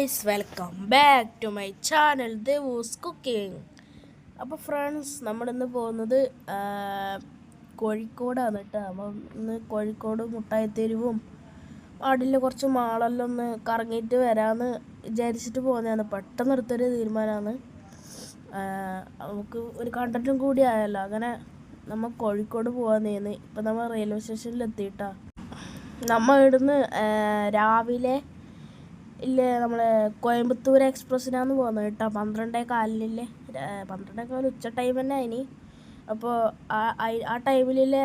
Guys welcome back to my channel Devus cooking അപ്പോൾ friends നമ്മളിന്ന് പോകുന്നത് കോഴിക്കോടാണ് കേട്ടോ. അപ്പം ഇന്ന് കോഴിക്കോട് മുട്ടായിത്തെരുവും അടിയിൽ കുറച്ച് മാളെല്ലാം ഒന്ന് കറങ്ങിയിട്ട് വരാമെന്ന് വിചാരിച്ചിട്ട് പോകുന്നതാണ് പെട്ടെന്ന് എടുത്തൊരു തീരുമാനമാണ് നമുക്ക് ഒരു കണ്ടന്റും കൂടി ആയല്ലോ. അങ്ങനെ നമ്മൾ കോഴിക്കോട് പോകാൻ ഇപ്പം നമ്മൾ റെയിൽവേ സ്റ്റേഷനിൽ എത്തിയിട്ടാ നമ്മൾ ഇവിടുന്ന് രാവിലെ ഇല്ലേ നമ്മളെ കോയമ്പത്തൂർ എക്സ്പ്രസ്സിനാന്ന് പോകുന്നത് കേട്ടോ. പന്ത്രണ്ടേ കാലിനില്ലേ പന്ത്രണ്ടേ കാലം ഉച്ച ടൈം തന്നെ അതിന് അപ്പോൾ ആ ടൈമിലെ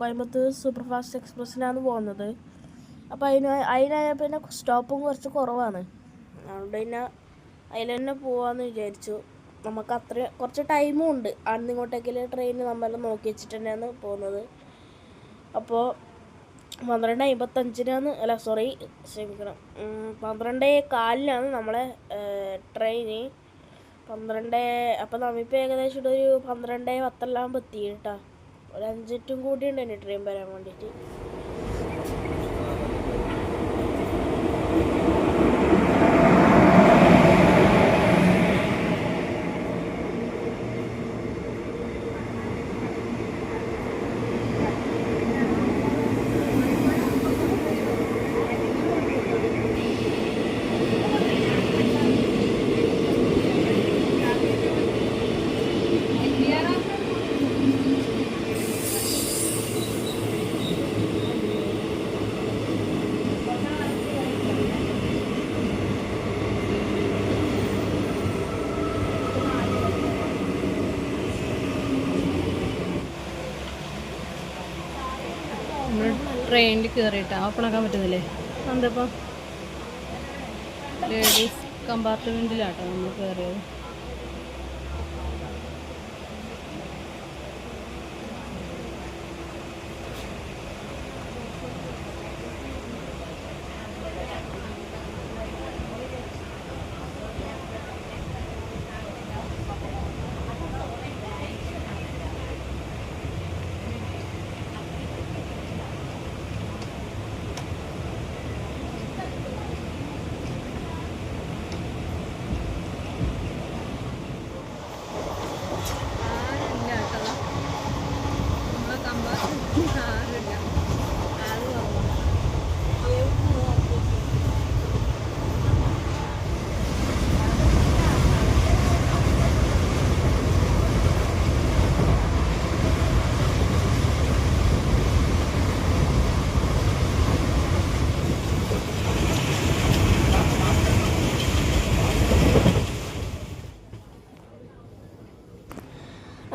കോയമ്പത്തൂർ സൂപ്പർ ഫാസ്റ്റ് എക്സ്പ്രസ്സിനാണ് പോകുന്നത് അപ്പോൾ അതിന് അതിനായ പിന്നെ സ്റ്റോപ്പും കുറച്ച് കുറവാണ്. അതുകൊണ്ട് പിന്നെ അതിൽ തന്നെ പോവാന്ന് വിചാരിച്ചു. നമുക്ക് അത്ര കുറച്ച് ടൈമും ഉണ്ട്. അന്ന് ഇങ്ങോട്ടേക്കുള്ള ട്രെയിൻ നമ്മളെല്ലാം നോക്കി വെച്ചിട്ട് തന്നെയാണ് പോകുന്നത് അപ്പോൾ പന്ത്രണ്ട് അമ്പത്തഞ്ചിനാണ് അല്ല സോറി ക്ഷമിക്കണം. പന്ത്രണ്ട് കാലിനാണ് നമ്മളെ ട്രെയിന് പന്ത്രണ്ട് അപ്പം നമ്മിപ്പോൾ ഏകദേശം ഒരു പന്ത്രണ്ട് പത്തെല്ലാം എത്തി കേട്ടോ ഒരു അഞ്ചിറ്റും കൂടി ഉണ്ട് എന്റെ ട്രെയിൻ വരാൻ വേണ്ടിയിട്ട്. നമ്മൾ ട്രെയിനിൽ കയറിയിട്ടാ ഓപ്പണാക്കാൻ പറ്റുന്നില്ലേ? എന്തപ്പം ലേഡീസ് കമ്പാർട്ട്മെന്റിലാട്ടോ നമ്മൾ കയറിയത് ആരില്ല കേട്ടോ നമ്മളെ കമ്പാർട്ട്മെന്റിൽ ആരില്ല ആൾ കുറവാണ്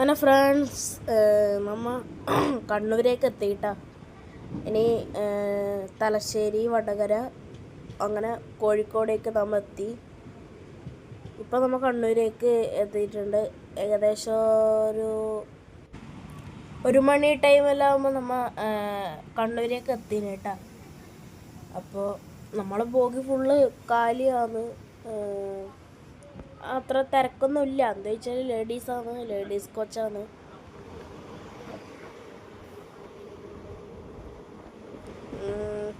അങ്ങനെ ഫ്രണ്ട്സ് നമ്മ കണ്ണൂരേക്ക് എത്തിയിട്ടാ. ഇനി തലശ്ശേരി വടകര അങ്ങനെ കോഴിക്കോടേക്ക് നമ്മൾ എത്തി ഇപ്പം നമ്മൾ കണ്ണൂരേക്ക് എത്തിയിട്ടുണ്ട്. ഏകദേശം ഒരു ഒരു മണി ടൈമെല്ലാം ആകുമ്പോൾ നമ്മൾ കണ്ണൂരേക്ക് എത്തിന് കേട്ടാ അപ്പോൾ നമ്മളെ ബോഗി ഫുള്ള് കാലിയാണ്. അത്ര തിരക്കൊന്നുമില്ല. എന്താ വെച്ചാൽ ലേഡീസാണ് ലേഡീസ് കോച്ചാണ്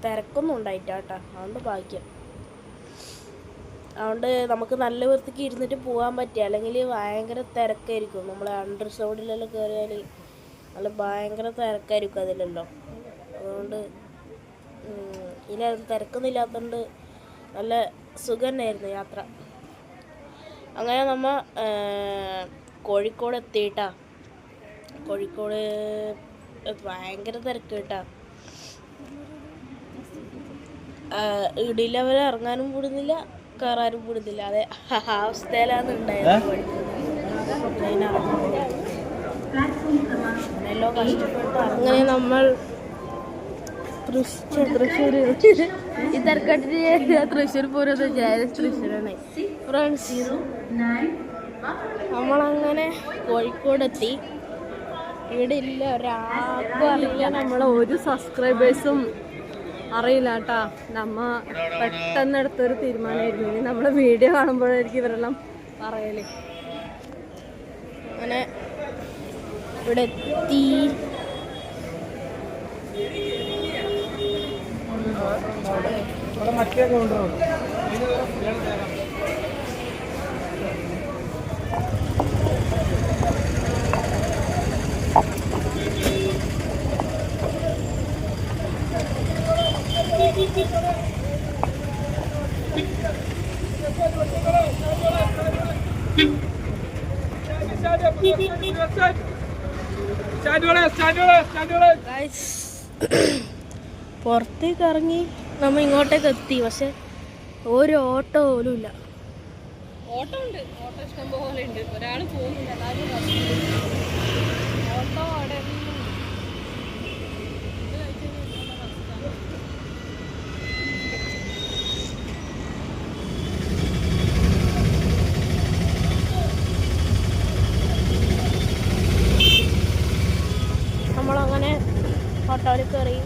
തിരക്കൊന്നും ഉണ്ടായിട്ടാ കേട്ടോ. അതുകൊണ്ട് ഭാഗ്യം. അതുകൊണ്ട് നമുക്ക് നല്ല വൃത്തിക്ക് ഇരുന്നിട്ട് പോകാൻ പറ്റുക. അല്ലെങ്കിൽ ഭയങ്കര തിരക്കായിരിക്കും. നമ്മൾ അണ്ടർ സോഡിലെല്ലാം കയറിയാൽ നല്ല ഭയങ്കര തിരക്കായിരിക്കും അതിലല്ലോ. അതുകൊണ്ട് ഇനി തിരക്കൊന്നും ഇല്ലാത്തതുകൊണ്ട് നല്ല സുഖം തന്നെയായിരുന്നു യാത്ര. അങ്ങനെ നമ്മൾ കോഴിക്കോട് എത്തിയിട്ടാ കോഴിക്കോട് ഭയങ്കര തിരക്ക് കേട്ടാ ഇടിയിൽ അവർ ഇറങ്ങാനും കൂടുന്നില്ല കയറാനും കൂടുന്നില്ല. അതെ അവസ്ഥയിലാണ് ഉണ്ടായത് അങ്ങനെയല്ലോ കഷ്ടപ്പെട്ടു അങ്ങനെ നമ്മൾ തൃശ്ശൂർ തൃശ്ശൂർ ഈ തിരക്കട്ടിട്ട് തൃശ്ശൂർ ജയ തൃശ്ശൂരാണ്. ഫ്രണ്ട്സ് നമ്മളങ്ങനെ കോഴിക്കോടെത്തി. ഇവിടെ ഇല്ല ഒരാൾക്കും അറിയില്ല. നമ്മളെ ഒരു സബ്സ്ക്രൈബേഴ്സും അറിയില്ല കേട്ടാ. നമ്മ പെട്ടെന്ന് എടുത്തൊരു തീരുമാനമായിരുന്നു. ഇനി നമ്മളെ വീഡിയോ കാണുമ്പോഴായിരിക്കും ഇവരെല്ലാം പറയൽ. അങ്ങനെ ഇവിടെ എത്തി ഗൈസ് പുറത്തേക്ക് ഇറങ്ങി നമ്മ ഇങ്ങോട്ടേക്ക് എത്തി പക്ഷെ ഒരു ഓട്ടോ പോലും ഇല്ല. ഓട്ടോ ഉണ്ട്. ഓട്ടോ ഇഷ്ടം പോലെ ഉണ്ട്. ഒരാൾ പോകുന്നില്ല ഓട്ടോ അവിടെ എല്ലാം ഉണ്ട്. ഇത് കഴിച്ച് കഴിഞ്ഞാൽ നല്ല rest ആണ്. നമ്മളങ്ങനെ ഓട്ടോയിൽ കയറി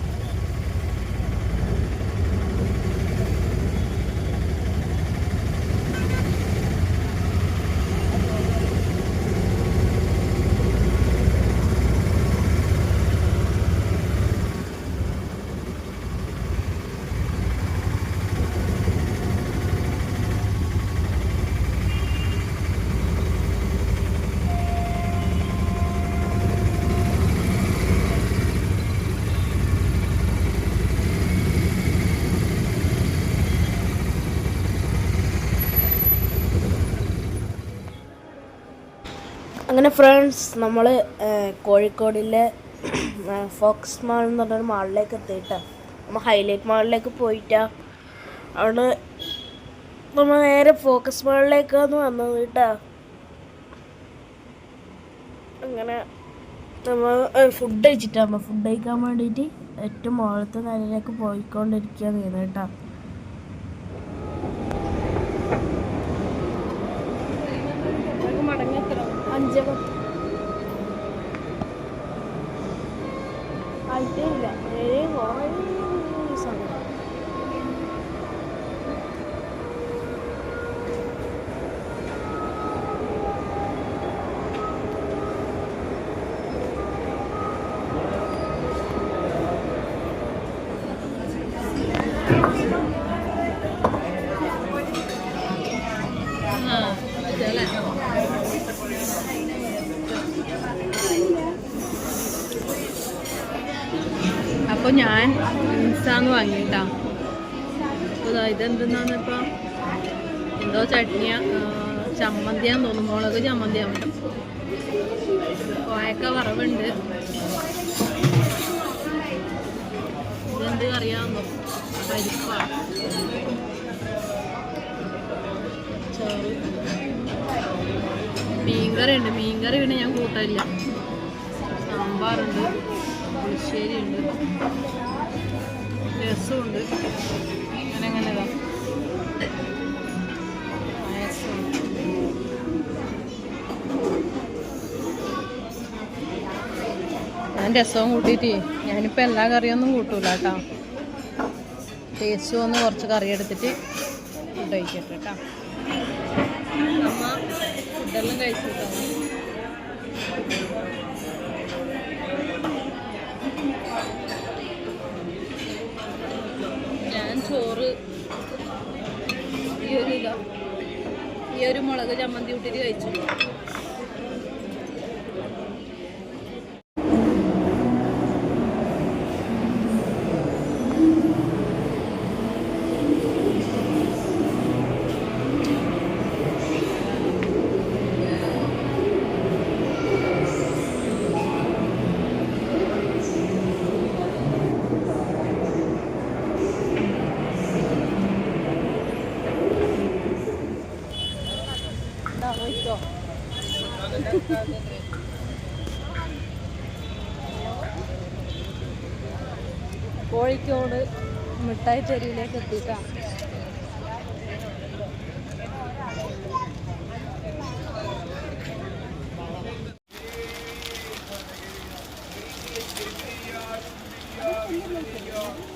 അങ്ങനെ ഫ്രണ്ട്സ് നമ്മൾ കോഴിക്കോടിലെ ഫോക്സ് മാൾ എന്ന് പറഞ്ഞൊരു മാളിലേക്ക് എത്തിയിട്ടാ. നമ്മൾ ഹൈലൈറ്റ് മാളിലേക്ക് പോയിട്ടാ. അവിടെ നമ്മൾ നേരെ ഫോക്കസ് മാളിലേക്കാണ് വന്നത് കേട്ടാ. അങ്ങനെ നമ്മൾ ഫുഡ് കഴിച്ചിട്ടാ. നമ്മൾ ഫുഡ് കഴിക്കാൻ വേണ്ടിയിട്ട് ഏറ്റവും മുകളിലത്തെ നിലയിലേക്ക് പോയിക്കൊണ്ടിരിക്കുകയാണ് കേട്ടോ നമുക്ക് മടങ്ങിയെത്തണം അഞ്ച് പത്ത് ആയിട്ടേ ഇല്ല ഏഴ് കുറേ സമയം അപ്പോൾ ഞാൻ ഇൻസാന്ന് വാങ്ങിയിട്ടാ. അപ്പോൾ ഇതെന്തെന്നാന്ന് ഇപ്പോൾ എന്തോ ചട്നിയ? ചമ്മന്തിയാന്ന് തോന്നുന്നു. മുളക് ചമ്മന്തിയാവും കോയക്ക വറവുണ്ട്. ഇതെന്ത് കറിയാന്നോ? പരിപ്പാണ് മീൻകറി ഉണ്ട് മീൻകറി പിന്നെ ഞാൻ കൂട്ടലില്ല സാമ്പാറുണ്ട്. പുളിശ്ശേരി ഉണ്ട് രസമുണ്ട്. അങ്ങനെ അങ്ങനെ. ഞാൻ രസവും കൂട്ടിയിട്ട് ഞാനിപ്പോൾ എല്ലാ കറിയൊന്നും കൂട്ടൂല കേട്ടോ. ടേസ്റ്റ് വന്ന് കുറച്ച് കറി എടുത്തിട്ട് ഫുഡ് കഴിക്കട്ടെ കേട്ടോ. ഫുഡെല്ലാം കഴിച്ചു കേട്ടോ ഞാൻ ചോറ്. ഈ ഒരു ഇതാ. ഈ ഒരു മുളക് ചമ്മന്തി കൂട്ടിയിട്ട് കഴിച്ചു. കോഴിക്കോട് മിഠായി തെരുവിലേക്ക് എത്തിയിട്ടാണ്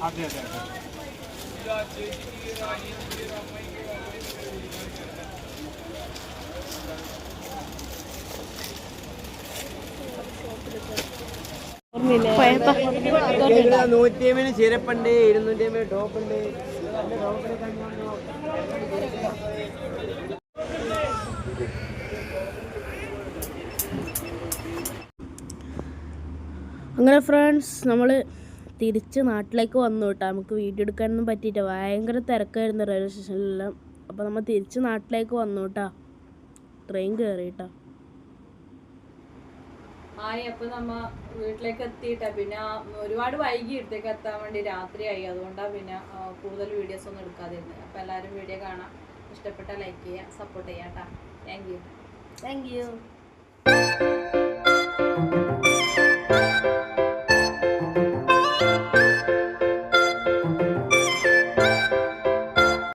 അതെ അതെ അതെ. പോയപ്പോ നൂറ്റി ചിരപ്പുണ്ട് ഇരുന്നൂറ്റി ടോപ്പുണ്ട്. അങ്ങനെ ഫ്രണ്ട്സ് നമ്മൾ തിരിച്ച് നാട്ടിലേക്ക് വന്നു കേട്ടോ. നമുക്ക് വീഡിയോ എടുക്കാനൊന്നും പറ്റിയിട്ട് ഭയങ്കര തിരക്കായിരുന്നു റെയിൽവേ സ്റ്റേഷനിലെല്ലാം അപ്പോൾ നമ്മൾ തിരിച്ച് നാട്ടിലേക്ക് വന്നു കേട്ടോ. ട്രെയിൻ കയറി കേട്ടോ. ആയി അപ്പൊ നമ്മ വീട്ടിലേക്ക് എത്തിയിട്ടാ പിന്നെ ഒരുപാട് വൈകി ഇടത്തേക്ക് എത്താൻ വേണ്ടി രാത്രിയായി. അതുകൊണ്ടാ പിന്നെ കൂടുതൽ വീഡിയോസ് ഒന്നും എടുക്കാതിരുന്നത് അപ്പൊ എല്ലാവരും വീഡിയോ കാണാം. ഇഷ്ടപ്പെട്ട ലൈക്ക് ചെയ്യാം സപ്പോർട്ട് ചെയ്യാം കേട്ടാ താങ്ക് യു താങ്ക് യു